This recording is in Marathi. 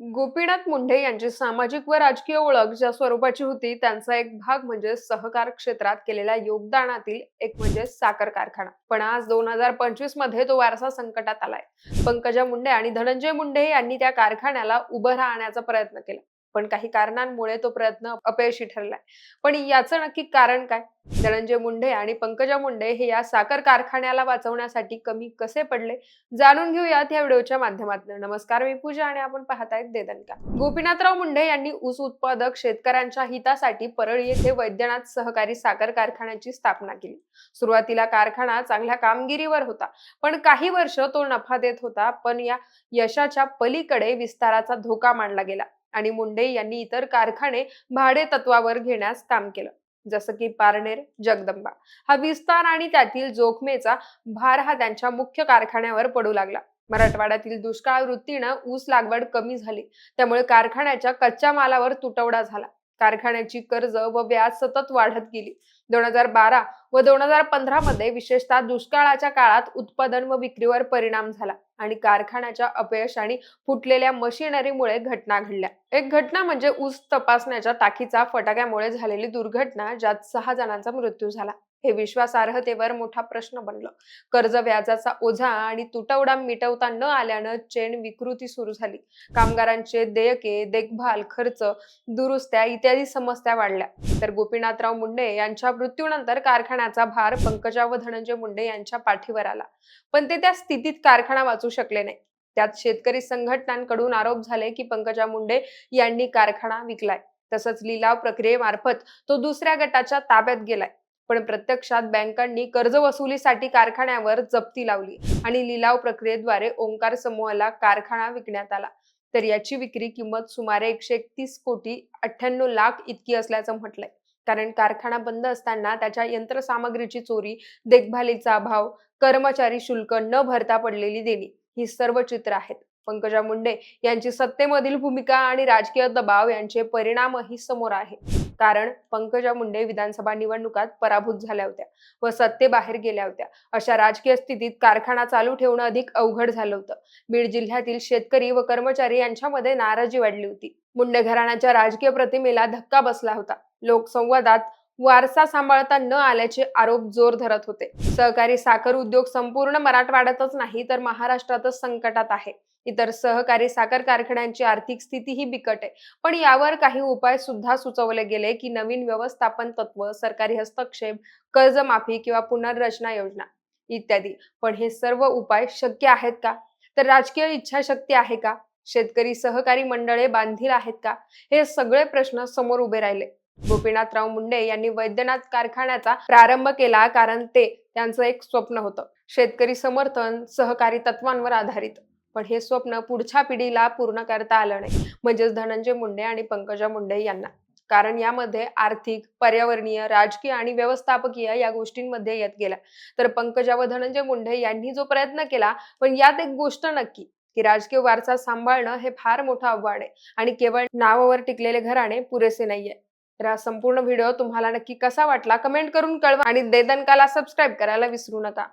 गोपीनाथ मुंडे यांची सामाजिक व राजकीय ओळख ज्या स्वरूपाची होती त्यांचा एक भाग म्हणजे सहकार क्षेत्रात केलेल्या योगदानातील एक म्हणजे साखर कारखाना. पण आज दोन हजार पंचवीसमध्ये तो वारसा संकटात आलाय. पंकजा मुंडे आणि धनंजय मुंडे यांनी त्या कारखान्याला उभं राहण्याचा प्रयत्न केला. पण काही कारणांमुळे तो प्रयत्न अपयशी ठरलाय. पण याचं नक्की कारण काय? धनंजय मुंडे आणि पंकजा मुंडे हे या साखर कारखान्याला वाचवण्यासाठी कमी कसे पडले? जाणून घेऊयात या व्हिडिओच्या माध्यमातून. नमस्कार मी पूजा आणि आपण पाहतायत देदनका गोपीनाथराव मुंडे यांनी ऊस उत्पादक शेतकऱ्यांच्या हितासाठी परळी येथे वैद्यनाथ सहकारी साखर कारखान्याची स्थापना केली. सुरुवातीला कारखाना चांगल्या कामगिरीवर होता पण काही वर्ष तो नफा देत होता पण या यशाच्या पलीकडे विस्ताराचा धोका मांडला गेला. आणि मुंडे यांनी इतर कारखाने भाडे तत्वावर घेण्यास काम केलं. जसं की पारनेर जगदंबा. हा विस्तार आणि त्यातील जोखमेचा भार हा त्यांच्या मुख्य कारखान्यावर पडू लागला. मराठवाड्यातील दुष्काळ वृत्तीनं ऊस लागवड कमी झाली. त्यामुळे कारखान्याच्या कच्च्या मालावर तुटवडा झाला. कारखान्याची कर्ज व व्याज सतत वाढत गेली. दोन हजार बारा व दोन हजार पंधरा मध्ये विशेषतः दुष्काळाच्या काळात उत्पादन व विक्रीवर परिणाम झाला. आणि कारखान्याच्या अपयश आणि फुटलेल्या मशिनरीमुळे घटना घडल्या. एक घटना म्हणजे ऊस तपासण्याच्या टाकीचा फटाक्यामुळे झालेली दुर्घटना ज्यात सहा जणांचा मृत्यू झाला. हे विश्वासार्हतेवर मोठा प्रश्न बनलं. कर्ज व्याजाचा ओझा आणि तुटवडा मिटवता न आल्यानं चेन विकृती सुरू झाली. कामगारांचे देयके देखभाल खर्च दुरुस्त्या इत्यादी समस्या वाढल्या. तर गोपीनाथराव मुंडे यांच्या मृत्यूनंतर कारखान्याचा भार पंकजा व धनंजय मुंडे यांच्या पाठीवर आला. पण ते त्या स्थितीत कारखाना वाचू शकले नाही. त्यात शेतकरी संघटनांकडून आरोप झाले की पंकजा मुंडे यांनी कारखाना विकलाय. तसंच लिलाव प्रक्रियेमार्फत तो दुसऱ्या गटाच्या ताब्यात गेलाय. पण प्रत्यक्षात बँकांनी कर्ज वसुलीसाठी कारखान्यावर जप्ती लावली आणि लिलाव प्रक्रियेद्वारे ओंकार समूहाला कारखाना विकण्यात आला. तर याची विक्री किंमत सुमारे एकशे एकतीस कोटी अठ्ठ्याण्णव लाख इतकी असल्याचं म्हटलंय. कारण कारखाना बंद असताना त्याच्या यंत्रसामग्रीची चोरी देखभालीचा अभाव कर्मचारी शुल्क न भरता पडलेली देणी ही सर्व चित्र आहेत. पंकजा मुंडे यांची सत्तेमधील भूमिका आणि राजकीय दबाव यांचे परिणामही समोर आहे. कारण पंकजा मुंडे विधानसभा निवडणुकात पराभूत झाल्या होत्या व सत्तेबाहेर गेल्या होत्या. अशा राजकीय स्थितीत कारखाना चालू ठेवणं अधिक अवघड झालं होतं. बीड जिल्ह्यातील शेतकरी व कर्मचारी यांच्यामध्ये नाराजी वाढली होती. मुंडे घराण्याच्या राजकीय प्रतिमेला धक्का बसला होता. लोकसंवादात वारसा सांभाळता न आल्याचे आरोप जोर धरत होते. सहकारी साखर उद्योग संपूर्ण मराठवाड्यातच नाही तर महाराष्ट्रातच संकटात आहे. इतर सहकारी साखर कारखान्यांची आर्थिक स्थितीही बिकट आहे. पण यावर काही उपाय सुद्धा सुचवले गेले की नवीन व्यवस्थापन तत्व सरकारी हस्तक्षेप कर्जमाफी किंवा पुनर्रचना योजना इत्यादी. पण हे सर्व उपाय शक्य आहेत का? तर राजकीय इच्छाशक्ती आहे का? शेतकरी सहकारी मंडळे बांधील आहेत का? हे सगळे प्रश्न समोर उभे राहिले. गोपीनाथराव मुंडे यांनी वैद्यनाथ कारखान्याचा प्रारंभ केला कारण ते त्यांचं एक स्वप्न होतं. शेतकरी समर्थन सहकारी तत्वांवर आधारित. पण हे स्वप्न पुढच्या पिढीला पूर्ण करता आलं नाही. म्हणजेच धनंजय मुंडे आणि पंकजा मुंडे यांना. कारण यामध्ये आर्थिक पर्यावरणीय राजकीय आणि व्यवस्थापकीय या गोष्टींमध्ये येत गेल्या तर पंकजा व धनंजय मुंडे यांनी जो प्रयत्न केला पण यात एक गोष्ट नक्की की राजकीय वारसा सांभाळणं हे फार मोठं आव्हान आहे. आणि केवळ नावावर टिकलेले घराणे पुरेसे नाहीये. तर हा संपूर्ण व्हिडिओ तुम्हाला नक्की कसा वाटला कमेंट करून कळवा आणि देदनकाला सबस्क्राईब करायला विसरू नका.